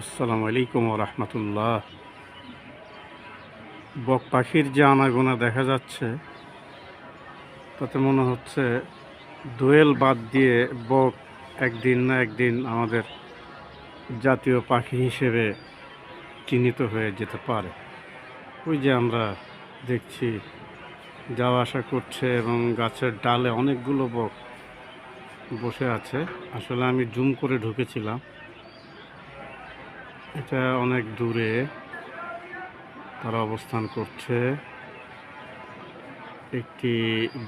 আসসালামু আলাইকুম রহমতুল্লাহ। বক পাখির যে আনাগোনা দেখা যাচ্ছে, তাতে মনে হচ্ছে দোয়েল বাদ দিয়ে বক একদিন না একদিন আমাদের জাতীয় পাখি হিসেবে চিহ্নিত হয়ে যেতে পারে। ওই যে আমরা দেখছি, যাওয়া আসা করছে এবং গাছের ডালে অনেকগুলো বক বসে আছে। আসলে আমি জুম করে ঢুকেছিলাম। এটা অনেক দূরে তারা অবস্থান করছে। একটি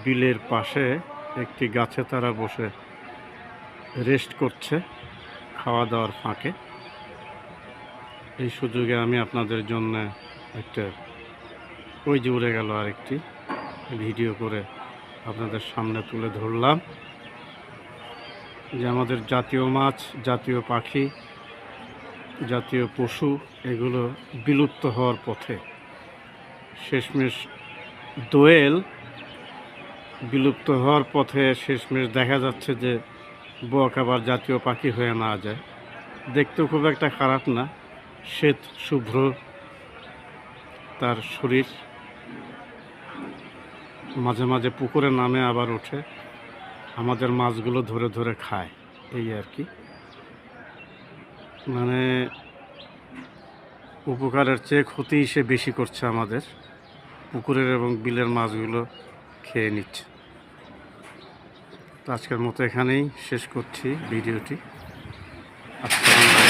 বিলের পাশে একটি গাছে তারা বসে রেস্ট করছে খাওয়া দাওয়ার ফাঁকে। এই সুযোগে আমি আপনাদের জন্য একটা ওই যে উড়ে গেল আরেকটি ভিডিও করে আপনাদের সামনে তুলে ধরলাম। যে আমাদের জাতীয় মাছ, জাতীয় পাখি জাতীয় পশু এগুলো বিলুপ্ত হওয়ার পথে। শেষমেশ দোয়েল বিলুপ্ত হওয়ার পথে শেষমেশ দেখা যাচ্ছে যে বক আবার জাতীয় পাখি হয়ে না যায়। দেখতেও খুব একটা খারাপ না। শ্বেত, শুভ্র তার শরীর। মাঝে মাঝে পুকুরে নামে আবার ওঠে। আমাদের মাছগুলো ধরে ধরে খায়। এই আর কি। মানে উপকারের চেয়ে ক্ষতি সে বেশি করছে আমাদের। পুকুরের এবং বিলের মাছগুলো খেয়ে নিচ্ছে। তো আজকের মতো এখানেই শেষ করছি ভিডিওটি। আসসালামু